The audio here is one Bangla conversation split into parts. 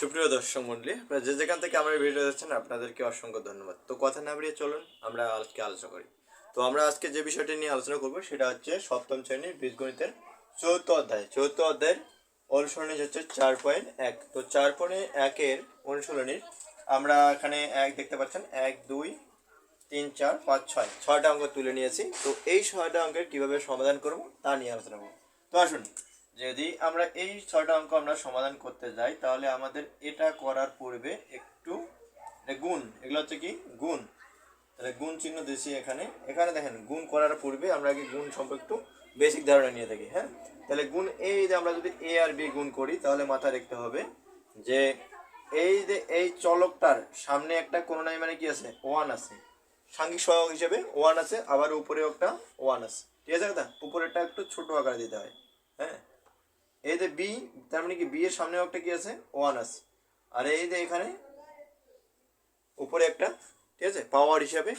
সুপ্রিয় দর্শক মন্ডলী, আপনারা যে যেখান থেকে আমার ভিডিও দেখছেন, আপনাদেরকে অসংখ্য ধন্যবাদ। তো কথা না বাড়িয়ে চলুন, আমরা আজকে আলোচনা করি। তো আমরা আজকে যে বিষয়টি নিয়ে আলোচনা করব, সেটা হচ্ছে সপ্তম শ্রেণির বীজগণিতের চৌথ অধ্যায়। চৌথ অধ্যায়ের অনুসরণী হচ্ছে চার পয়েন্ট এক। তো চার পয়েন্ট একের অনুশীলনীর আমরা এখানে এক দেখতে পাচ্ছেন, এক, দুই, তিন, চার, পাঁচ, ছয়। ছয়টা অঙ্ক তুলে নিয়েছি। তো এই ছয়টা অঙ্কের কীভাবে সমাধান করব, তা নিয়ে আলোচনা করব। তো আসুন যদি আমরা এই ছয়টা অঙ্ক আমরা সমাধান করতে যাই, তাহলে আমাদের এটা করার পূর্বে একটু এ গুণ, এগুলো হচ্ছে কি? গুণ। তাহলে গুণ চিহ্ন দিয়েছি এখানে। এখানে দেখেন, গুণ করার পূর্বে আমরা আগে গুণ সম্পর্কে একটু বেসিক ধারণা নিয়ে থাকি হ্যাঁ? তাহলে গুণ এই যে আমরা যদি এ আর বি গুণ করি, তাহলে মাথায় রাখতে হবে যে এই যে এই চলকটার সামনে একটা কোনো নাই মানে কি আছে? ওয়ান আছে। সাংঘিক সহায়ক হিসেবে ওয়ান আছে, আবার উপরে একটা ওয়ান আছে। ঠিক আছে, কথা? উপরেরটা একটু ছোট আকারে দিতে হ্যাঁ। এই যে বি তার মানে কি বি এর সামনে একটা কি আছে? ওয়ান আছে। আর এই যে এখানে উপরে একটা, ঠিক আছে? পাওয়ার হিসাবে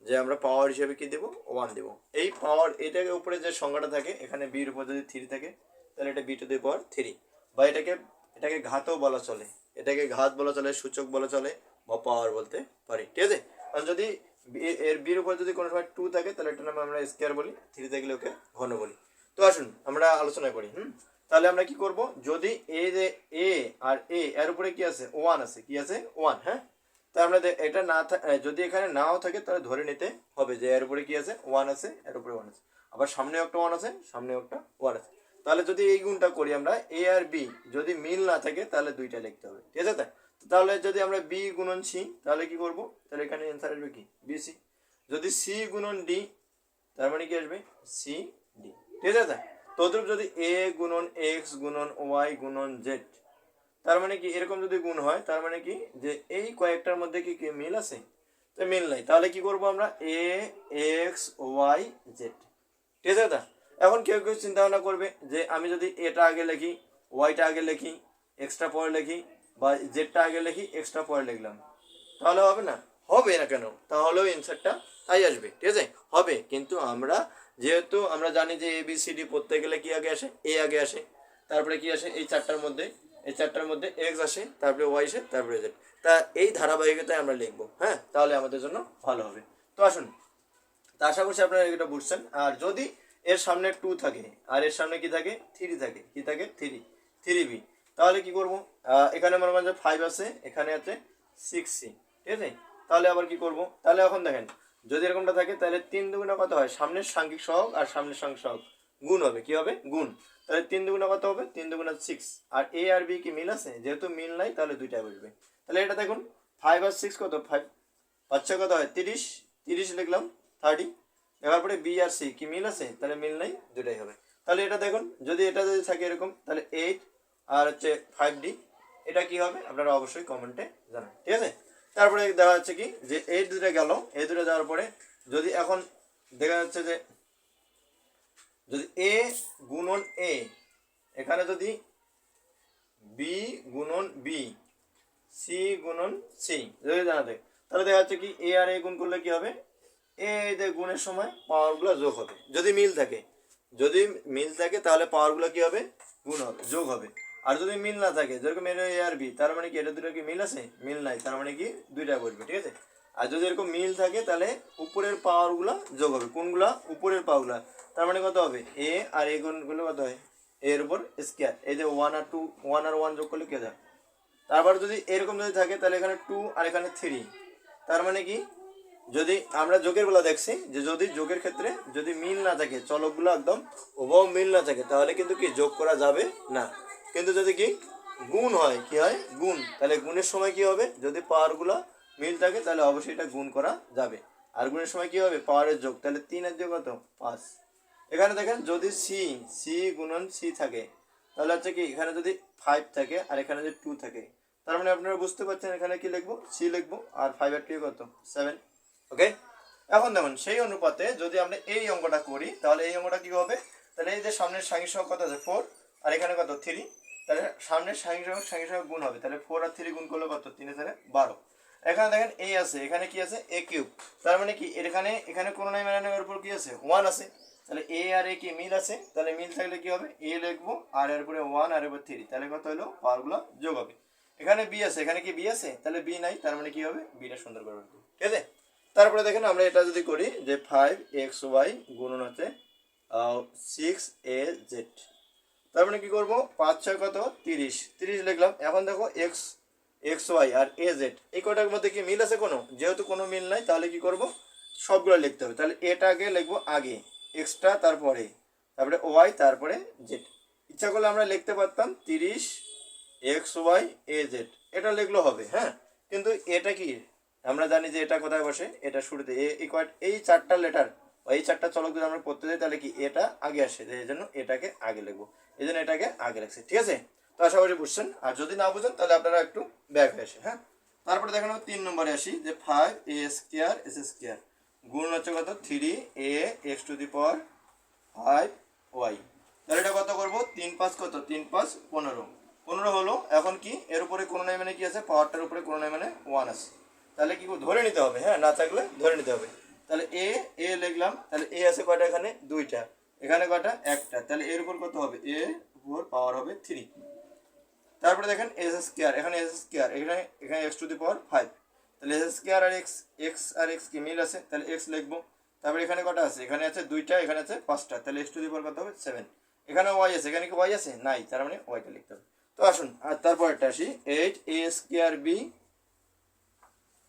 যে আমরা পাওয়ার হিসাবে কি দেবো? ওয়ান দেবো। এই পাওয়ার এটাকে উপরে যে সংখ্যাটা থাকে, এখানে বির উপর যদি থ্রি থাকে, তাহলে এটা B to the power three বা এটাকে এটাকে ঘাতও বলা চলে। এটাকে ঘাত বলা চলে, সূচক বলা চলে, বা পাওয়ার বলতে পারি। ঠিক আছে? আর যদি বি- এর বির উপর যদি কোনো সময় টু থাকে, তাহলে এটার নামে আমরা স্কোয়ার বলি থ্রি থাকলে ওকে ঘন বলি। তো আসুন, আমরা আলোচনা করি, হুম? তাহলে আমরা কি করব? যদি এ যে এ আর এ এর উপরে কি আছে? ওয়ান আছে। কি আছে? ওয়ান হ্যাঁ? তা আমরা এটা না যদি এখানে নাও থাকে, তাহলে ধরে নিতে হবে যে এর উপরে কি আছে? ওয়ান আছে, এর উপরে ওয়ান আছে। আবার সামনেও একটা ওয়ান আছে, সামনেও একটা ওয়ান আছে। তাহলে যদি এই গুণটা করি আমরা এ আর বি যদি মিল না থাকে, তাহলে দুইটা লিখতে হবে। ঠিক আছে? তাহলে যদি আমরা বি গুণন সি তাহলে কি করব? তাহলে এখানে অ্যান্সার আসবে কি? বি সি যদি সি গুণন ডি তার মানে কি আসবে? সি ডি ঠিক আছে? তদ্রূপ যদি এ গুণন এক্স গুণন ওয়াই গুণন জেড তার মানে কি এরকম যদি গুণ হয়, তার মানে কি যে এই কয়েকটার মধ্যে কি কি মিল আছে? তো মিল নাই। তাহলে কি করব আমরা? এ এক্স ওয়াই জেড ঠিক আছে দাদা? এখন কেউ কেউ চিন্তা ভাবনা করবে যে আমি যদি এটা আগে লিখি ওয়াইটা আগে লিখি এক্সট্রা পরে লিখি, বা জেডটা আগে লিখি এক্সট্রা পরে লিখলাম। তাহলে হবে না? হবে না কেন? তাহলেও অ্যান্সারটা তাই আসবে, ঠিক আছে? হবে, কিন্তু আমরা যেহেতু আমরা জানি যে এ বি সি ডি পড়তে গেলে কি আগে আসে? এ আগে আসে। তারপরে কি আসে? এই চারটার মধ্যে, এই চারটার মধ্যে এক্স আসে, তারপরে ওয়াই আসে, তারপরে জেড তা এই ধারাবাহিকতায় আমরা লিখব হ্যাঁ? তাহলে আমাদের জন্য ভালো হবে। তো আসুন, তা আশা করছি আপনারা এটা বুঝছেন। আর যদি এর সামনে টু থাকে, আর এর সামনে কি থাকে? থ্রি থাকে। কি থাকে? থ্রি থ্রি বি তাহলে কি করব? এখানে করেন যে ফাইভ আছে, এখানে আছে সিক্স সি ঠিক আছে? তাহলে আবার কি করব? তাহলে এখন দেখেন যদি এরকমটা থাকে, তাহলে তিন দুগুণা কত হয়? সামনের সাংখ্যিক সহগ আর সামনের সাংখ্যিক সহগ। গুণ হবে, কি হবে? গুণ। তাহলে তিন দুগুণা কত হবে? তিন দুগুণা সিক্স আর এ আর বি কি মিল আছে? যেহেতু মিল নাই, তাহলে দুইটা বসবে। তাহলে এটা দেখুন ফাইভ আর সিক্স কত? ফাইভ বাচ্চা কত হয়? তিরিশ। তিরিশ লিখলাম থার্টি এবার পরে বি আর সি কি মিল আছে? তাহলে মিল নাই, দুটাই হবে। তাহলে এটা দেখুন, যদি এটা যদি থাকে এরকম, তাহলে এইট আর হচ্ছে ফাইভ ডি এটা কি হবে? আপনারা অবশ্যই কমেন্টে জানান। ঠিক আছে? তারপরে দেখা যাচ্ছে কি? যে এই দুটো গেল। এই দুটো যাওয়ার পরে যদি এখন দেখা যাচ্ছে যে যদি এ গুণন এ, এখানে যদি বি গুণন বি, সি গুণন সি, যদি জানা থাকে তাহলে দেখা যাচ্ছে কি এ আর এ গুণ করলে কি হবে? এ যে গুণের সময় পাওয়ারগুলো যোগ হবে। যদি মিল থাকে, যদি মিল থাকে তাহলে পাওয়ারগুলো কি হবে? গুণ হবে, যোগ হবে। আর যদি মিল না থাকে, যেরকম এর এ আর বি তার মানে কি এটা দুটো কি মিল আছে? মিল নাই, তার মানে কি দুইটা বসবে ঠিক আছে? আর যদি এরকম মিল থাকে, তাহলে উপরের পাওয়ারগুলো যোগ হবে। কোনগুলা? উপরের পাওয়ারগুলা তার মানে কত হবে? এ আর এ গুণগুলো কত হয়? এর উপর স্কোয়ার এই যে ওয়ান আর টু ওয়ান আর ওয়ান যোগ করলে কে যায় তারপর যদি এরকম যদি থাকে, তাহলে এখানে টু আর এখানে থ্রি তার মানে কি? যদি আমরা যোগের দেখছি, যে যদি যোগের ক্ষেত্রে যদি মিল না থাকে, চলকগুলো একদম উভয় মিল না থাকে, তাহলে কিন্তু কি যোগ করা যাবে না। কিন্তু যদি কি গুণ হয়, কি হয়? গুণ। তাহলে গুণের সময় কি হবে? যদি পাওয়ারগুলো মিল থাকে, তাহলে অবশ্যই এটা গুণ করা যাবে। আর গুণের সময় কি হবে? পাওয়ারের যোগ। তাহলে তিন আর যোগ কত? পাঁচ। এখানে দেখেন, যদি সি সি গুণন সি থাকে, তাহলে হচ্ছে কি, এখানে যদি ফাইভ থাকে আর এখানে যদি টু থাকে, তার মানে আপনারা বুঝতে পারছেন এখানে কি লিখব? সি লিখব আর ফাইভ আর টু কত? সেভেন ওকে এখন দেখুন, সেই অনুপাতে যদি আমরা এই অঙ্কটা করি, তাহলে এই অঙ্কটা কি হবে? তাহলে এই যে সামনের সাংখ্যিক কত আছে? ফোর আর এখানে কত? থ্রি তাহলে সামনের সাংখ্যিক সহগ সাংখ্যিক সহগ গুণ হবে। তাহলে ফোর আর থ্রি গুণ করলে কত? তিন হাজারে বারো। এখানে দেখেন এ আছে। এখানে কি আছে? এ কিউব তার মানে কি? এখানে এখানে কোনো নাই মানে উপর কি আছে? ওয়ান আছে। তাহলে এ আর এ কি মিল আছে? তাহলে মিল থাকলে কি হবে? এ লিখব। আর এর উপরে ওয়ান আর এর উপর থ্রি তাহলে কত হলো? পাওয়ারগুলো যোগ হবে। এখানে বি আছে। এখানে কি বি আছে? তাহলে বি নাই। তার মানে কি হবে? বিটা সুন্দর করে ঠিক আছে? তারপরে দেখেন আমরা এটা যদি করি যে ফাইভ এক্স ওয়াই গুণন হচ্ছে সিক্স এ জেড তার মানে কি করব? পাঁচ ছয় কত? তিরিশ। তিরিশ লিখলাম। এখন দেখো এক্স এক্স ওয়াই আর এ জেড এই কটার মধ্যে কি মিল আছে কোনো? যেহেতু কোনো মিল নাই, তাহলে কি করব? সবগুলো লিখতে হবে। তাহলে এটা আগে লিখব আগে এক্সট্রা তারপরে তারপরে ওয়াই তারপরে জেড ইচ্ছা করলে আমরা লিখতে পারতাম তিরিশ এক্স ওয়াই এ জেড এটা লিখলেও হবে হ্যাঁ? কিন্তু এটা কি? আমরা জানি যে এটা কোথায় বসে? এটা শুরুতে। এই কয়েক এই চারটা লেটার এই চারটা চলক যদি আমরা পড়তে যাই, তাহলে কি এটা আগে আসে? এই জন্য এটাকে আগে লিখব। এই জন্য এটাকে আগে রাখছি ঠিক আছে? তো আশা করি বুঝছেন। আর যদি না বুঝেন, তাহলে আপনারা একটু ব্যাক হয়ে আসে হ্যাঁ? তারপরে দেখেন তিন নম্বরে আসি, যে five A square S square গুণ হচ্ছে কত? Three A X to the power five Y তাহলে এটা কত করব? তিন পাঁচ কত? তিন পাঁচ পনেরো। পনেরো হলো এখন কি? এর উপরে কোনো নাই মানে কি আছে? পাওয়ারটার উপরে কোনো নাই মানে ওয়ান আছে। তাহলে কি ধরে নিতে হবে হ্যাঁ? না থাকলে ধরে নিতে হবে। তাহলে এ এ লিখলাম, তাহলে এ আছে কয়টা এখানে? দুইটা। এখানে কয়টা? একটা। তাহলে এর উপর কত হবে? এ উপর পাওয়ার হবে থ্রি তারপরে দেখেন এস এস কেয়ার এখানে এস স্কোয়ার এখানে এখানে X to the power five তাহলে এস স্কোয়ার আর এক্স এক্স আর এক্স কি মিল আছে? তাহলে এক্স লিখব। তারপরে এখানে কটা আছে? এখানে আছে দুইটা, এখানে আছে পাঁচটা। তাহলে এক্স টু দি পাওয়ার কত হবে? সেভেন এখানে ওয়াই আছে। এখানে কি ওয়াই আছে? নাই। তার মানে ওয়াইটা লিখতে হবে। তো আসুন, আর তারপর একটা আসি। এইট এ স্কোয়ার বি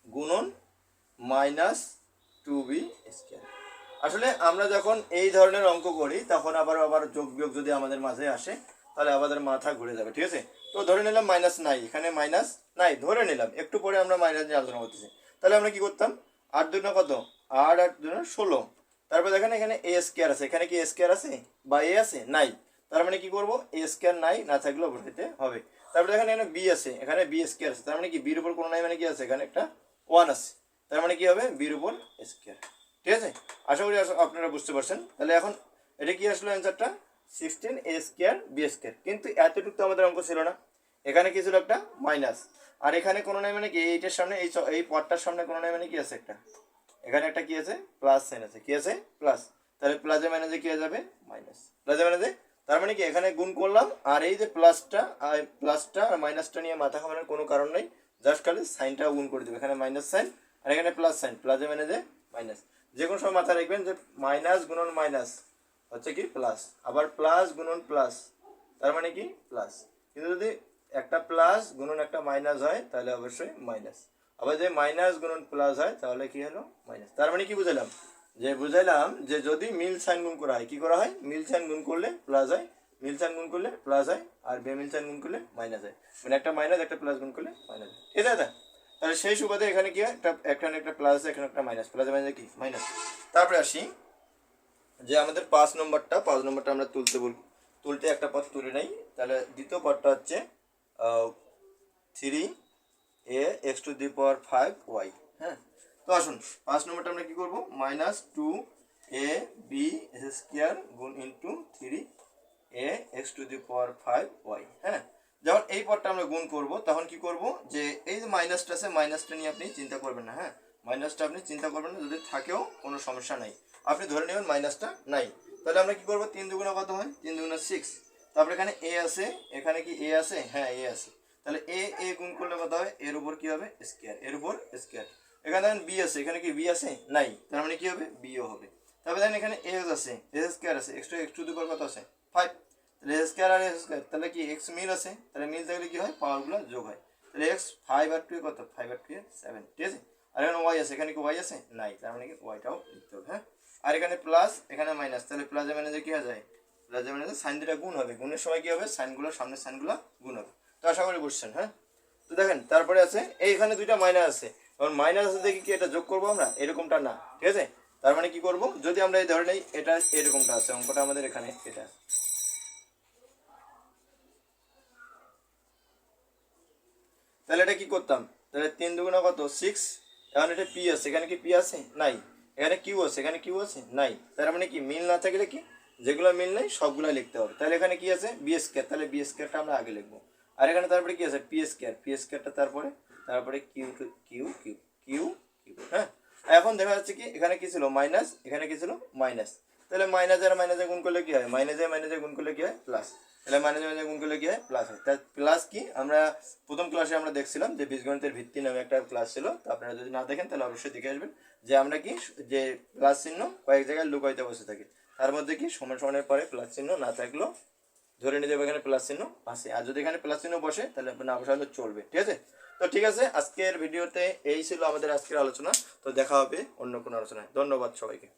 গুণন মাইনাস টু বি স্কোয়ার আসলে আমরা যখন এই ধরনের অঙ্ক করি, তখন আবার আবার যোগ বিয়োগ যদি আমাদের মাঝে আসে, তাহলে আমাদের মাথা ঘুরে যাবে, ঠিক আছে? তো ধরে নিলাম মাইনাস নাই এখানে মাইনাস নাই ধরে নিলাম। একটু পরে আমরা মাইনাস নিয়ে আলোচনা করতেছি। তাহলে আমরা কি করতাম? আট দুটো কত? আট আট দুটো ষোলো। তারপর দেখেন এখানে এ স্কোয়ার আছে। এখানে কি এ স্কোয়ার আছে? বা এ আছে? নাই। তার মানে কি করব? এ স্কোয়ার নাই, না থাকলেও বসাইতে হবে। তারপরে দেখেন এখানে বি আছে। এখানে বি স্কোয়ার আছে। তার মানে কি? বির উপর কোনো নাই মানে কি আছে? এখানে একটা ওয়ান আছে। তার মানে কি হবে? বির উপর স্কোয়ার ঠিক আছে? আশা করি আপনারা বুঝতে পারছেন। তাহলে এখন এটা কি আসলো অ্যান্সারটা sixteen A square B square কিন্তু এতটুকু তো আমাদের অঙ্ক ছিল না। এখানে কি ছিল একটা? মাইনাস আর এখানে কোনো নাই মানে কি? এইটার সামনে, এই এই পটটার সামনে কোনো নাই মানে কি আছে একটা? এখানে একটা কি আছে? প্লাস সাইন আছে। কি আছে? প্লাস তাহলে প্লাসে মাইনাসে কি হয়ে যাবে? মাইনাস প্লাসে মাইনাসে তার মানে কি? এখানে গুণ করলাম। আর এই যে প্লাসটা আর প্লাসটা আর মাইনাসটা নিয়ে মাথা ঘামানোর কোনো কারণ নেই। জাস্ট খালি সাইনটা গুণ করে দেবে। এখানে মাইনাস সাইন আর এখানে প্লাস সাইন প্লাসে মাইনাসে মাইনাস যে কোনো সময় মাথায় রাখবেন যে মাইনাস গুণন মাইনাস হচ্ছে কি প্লাস আবার প্লাস গুণন প্লাস তার মানে কি প্লাস কিন্তু যদি একটা প্লাস গুণন একটা মাইনাস হয়, তাহলে অবশ্যই মাইনাস আবার যে মাইনাস গুণন প্লাস হয়, তাহলে কি হলো? মাইনাস তার মানে কি বুঝালাম? যে বুঝাইলাম যে যদি মিল সাইন গুণ করা হয়, কি করা হয়? মিল সাইন গুণ করলে প্লাস হয়, মিল সাইন গুণ করলে প্লাস হয়, আর বেমিল সাইন গুণ করলে মাইনাস হয়। মানে একটা মাইনাস একটা প্লাস গুণ করলে মাইনাস হয়। ঠিক আছে? তাহলে সেই সুবাদে এখানে কি একটা, এখানে একটা প্লাস এখানে একটা মাইনাস প্লাস মাইনাস কি? মাইনাস তারপরে আসি, যে আমাদের পাঁচ নম্বরটা পাঁচ নম্বরটা আমরা তুলতে বলব তুলতে একটা পথ তুলে নেই। তাহলে দ্বিতীয় পথটা হচ্ছে three A X to the power five Y হ্যাঁ? তো আসুন, পাঁচ নম্বরটা আমরা কি করব? Minus two A B square গুণ into three A X to the power five Y হ্যাঁ? এই পদটা আমরা গুণ করব, তখন কি করব যে এই যে মাইনাসটা আছে, মাইনাসটা নিয়ে আপনি চিন্তা করবেন না হ্যাঁ? মাইনাসটা আপনি চিন্তা করবেন না, যদি থাকেও কোনো সমস্যা নাই। আপনি ধরে নেবেন মাইনাসটা নাই। তাহলে আমরা কি করব? তিন দুগুণা কত হয়? তিন দুগুণা সিক্স তারপরে এখানে এ আছে, এখানে কি এ আছে? হ্যাঁ এ আছে। তাহলে এ এ গুণ করলে কত হবে এর উপর কি হবে? স্কোয়ার এর উপর স্কোয়ার এখানে দেখেন বি আছে, এখানে কি বি আছে? নাই। তার মানে কি হবে? বিও হবে। তারপরে দেখেন এখানে এক্স আছে এস স্কোয়ার আছে। এক্স টু এক্স টু দুবার কত আছে? ফাইভ তাহলে এস স্কোয়ার আর এস স্কোয়ার তাহলে কি এক্স মিল আছে? তাহলে মিল থাকলে কি হয়? পাওয়ারগুলো যোগ হয়। তাহলে এক্স ফাইভ আর টু কত? ফাইভ আর টু সেভেন ঠিক আছে? আর এখানে ওয়াই আছে, এখানে কি ওয়াই আছে? নাই, তার মানে কি ওয়াইটাও লিখতে হবে হ্যাঁ? আর এখানে প্লাস এখানে মাইনাস তাহলে প্লাসে মাইনাসে কি হয়ে যায়? প্লাসে মাইনাসে সাইন দুটা গুণ হবে। গুণের সময় কি হবে? সাইনগুলো সামনের সাইনগুলো গুণ হবে। তো আশা করি বুঝছেন হ্যাঁ? তো দেখেন, তারপরে আছে, এইখানে দুইটা মাইনাস আছে। কারণ মাইনাস আছে দেখি কি এটা যোগ করব আমরা? এরকমটা না, ঠিক আছে? তার মানে কি করব? যদি আমরা এই ধরে নেই, এটা এরকমটা আছে, অঙ্কটা আমাদের এখানে এটা তাহলে এটা কি করতাম? তাহলে তিন দুগুণা কত? সিক্স এখন এটা পি আছে। এখানে কি পি আছে? নাই। এখানে কিউ আছে। এখানে কিউ আছে? নাই। তার মানে কি? মিল না থাকলে কি? যেগুলো মিল নেই সবগুলো লিখতে হবে। তাহলে এখানে কি আছে? বি স্কোয়ার তাহলে বি স্কোয়ারটা আমরা আগে লিখব। আর এখানে তারপরে কি আছে? পি স্কোয়ার পি স্কোয়ারটা তারপরে তারপরে Q Q Q Q Q হ্যাঁ? এখন দেখা যাচ্ছে কি, এখানে কি ছিল? মাইনাস এখানে কি ছিল? মাইনাস তাহলে মাইনাস আর মাইনাসে গুণ করলে কি হয়? মাইনাসে মাইনাসে গুণ করলে কি হয়? প্লাস তাহলে মাইনাসে মাইনাসে গুণ করলে কি হয়? প্লাস হয়। তার প্লাস কি? আমরা প্রথম ক্লাসে আমরা দেখছিলাম যে বীজগণিতের ভিত্তি নামে একটা ক্লাস ছিল। তো আপনারা যদি না দেখেন, তাহলে অবশ্যই দেখে আসবেন যে আমরা কি যে প্লাস চিহ্ন কয়েক জায়গায় লুকাইতে বসে থাকি। তার মধ্যে কি? সমান সমানের পরে প্লাস চিহ্ন না থাকলেও ধরে নিতে হবে এখানে প্লাস চিহ্ন আছে আর যদি এখানে প্লাস চিহ্ন বসে, তাহলে না বসালে চলবে। ঠিক আছে? তো ঠিক আছে, আজকের ভিডিওতে এই ছিল আমাদের আজকের আলোচনা। তো দেখা হবে অন্য কোনো আলোচনায়। ধন্যবাদ সবাইকে।